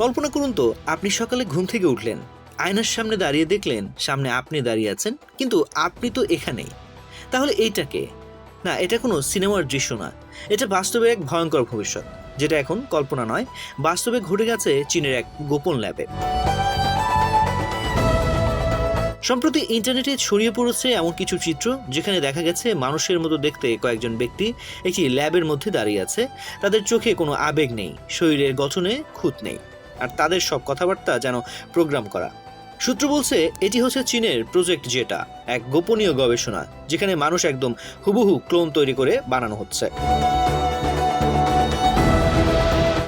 কল্পনা করুন তো, আপনি সকালে ঘুম থেকে উঠলেন, আয়নার সামনে দাঁড়িয়ে দেখলেন, সামনে আপনি দাঁড়িয়ে আছেন, কিন্তু আপনি তো এখানেই। তাহলে এইটাকে না, এটা কোনো সিনেমার দৃশ্য না। এটা বাস্তবে এক ভয়ঙ্কর ভবিষ্যৎ, যেটা এখন কল্পনা নয়, বাস্তবে ঘটে গেছে চীনের এক গোপন ল্যাবে। সম্প্রতি ইন্টারনেটে ছড়িয়ে পড়েছে এমন কিছু চিত্র, যেখানে দেখা গেছে মানুষের মতো দেখতে কয়েকজন ব্যক্তি একটি ল্যাবের মধ্যে দাঁড়িয়ে আছে। তাদের চোখে কোনো আবেগ নেই, শরীরের গঠনে খুঁত নেই। আর তাদের সব কথাবার্তা যেন প্রোগ্রাম করা। সূত্র বলছে, এটি হচ্ছে চীনের প্রজেক্ট জেটা, এক গোপনীয় গবেষণা, যেখানে মানুষ একদম হুবহু ক্লোন তৈরি করে বানানো হচ্ছে।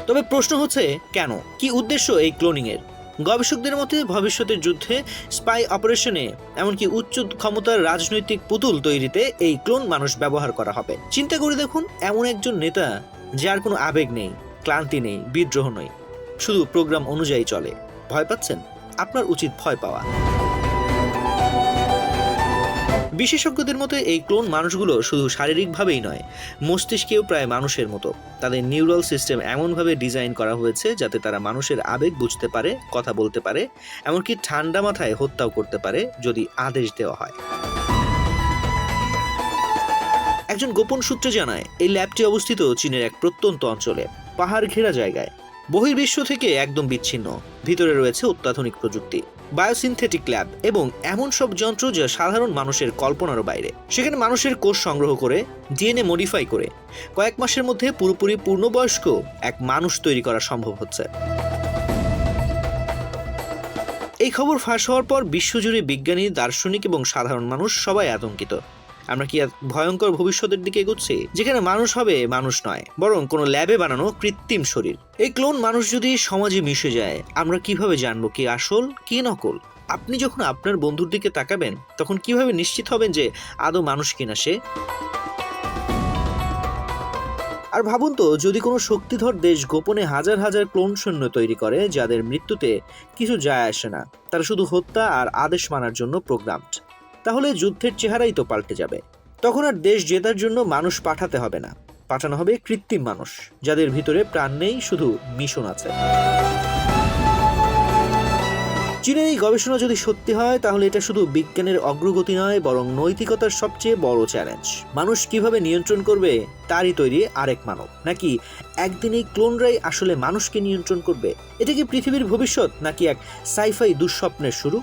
তবে প্রশ্ন হচ্ছে, কেন? কি উদ্দেশ্য এই ক্লোনিং এর গবেষকদের মতে, ভবিষ্যতের যুদ্ধে স্পাই অপারেশনে এমনকি উচ্চ ক্ষমতার রাজনৈতিক পুতুল তৈরিতে এই ক্লোন মানুষ ব্যবহার করা হবে। চিন্তা করে দেখুন, এমন একজন নেতা যার কোনো আবেগ নেই, ক্লান্তি নেই, বিদ্রোহ নেই। শুধু প্রোগ্রাম অনুযায়ী চলে। ভয় পাচ্ছেন? আপনার উচিত ভয় পাওয়া। বিশেষজ্ঞদের মতে, এই ক্লোন মানুষগুলো শুধু শারীরিকভাবেই নয়, মস্তিষ্কেও প্রায় মানুষের মতো। তাদের নিউরাল সিস্টেম এমনভাবে ডিজাইন করা হয়েছে যাতে তারা মানুষের আবেগ বুঝতে পারে, কথা বলতে পারে, এমনকি ঠান্ডা মাথায় হত্যাও করতে পারে যদি আদেশ দেওয়া হয়। একজন গোপন সূত্রে জানায়, এই ল্যাবটি অবস্থিত চীনের এক প্রত্যন্ত অঞ্চলে পাহাড় ঘেরা জায়গায়। বহির্বিশ্ব থেকে একদম বিচ্ছিন্ন। ভিতরে রয়েছে অত্যাধুনিক প্রযুক্তি, বায়োসিনথেটিক ল্যাব এবং এমন সব যন্ত্র যা সাধারণ মানুষের কল্পনারও বাইরে। সেখানে মানুষের কোষ সংগ্রহ করে, ডিএনএ মডিফাই করে। কয়েক মাসের মধ্যে পুরোপুরি পূর্ণবয়স্ক এক মানুষ তৈরি করা সম্ভব হচ্ছে। এই খবর ফাঁস হওয়ার পর বিশ্বজুড়ে বিজ্ঞানী, দার্শনিক এবং সাধারণ মানুষ সবাই আতঙ্কিত। আমরা কি ভয়ঙ্কর ভবিষ্যতের দিকে এগোচ্ছি? যেখানে মানুষ হবে, মানুষ নয়, বরং কোনো ল্যাবে বানানো কৃত্রিম শরীর। এই ক্লোন মানুষ যদি সমাজে মিশে যায়, আমরা কীভাবে জানব কি আসল, কি নকল? আপনি যখন আপনার বন্ধুর দিকে তাকাবেন, তখন কীভাবে নিশ্চিত হবেন যে আদৌ মানুষ কিনা সে? আর ভাবুন তো, যদি কোনো শক্তিধর দেশ গোপনে হাজার হাজার ক্লোন সৈন্য তৈরি করে, যাদের মৃত্যুতে কিছু যায় আসে না, তারা শুধু হত্যা আর আদেশ মানার জন্য প্রোগ্রামড তাহলে যুদ্ধের চেহারাই তো পাল্টে যাবে। তখন আর দেশ জেতার জন্য মানুষ পাঠাতে হবে না। পাঠানো হবে কৃত্রিম মানুষ, যাদের ভিতরে প্রাণ নেই, শুধু মিশন আছে। চীনের এই গবেষণা যদি সত্যি হয়, তাহলে এটা শুধু বিজ্ঞানের অগ্রগতি নয়, বরং নৈতিকতার সবচেয়ে বড় চ্যালেঞ্জ মানুষ কীভাবে নিয়ন্ত্রণ করবে, তারই তৈরি আরেক মানব। নাকি একদিন এই ক্লোনরাই আসলে মানুষকে নিয়ন্ত্রণ করবে? এটা কি পৃথিবীর ভবিষ্যৎ, নাকি এক সাইফাই দুঃস্বপ্নের শুরু?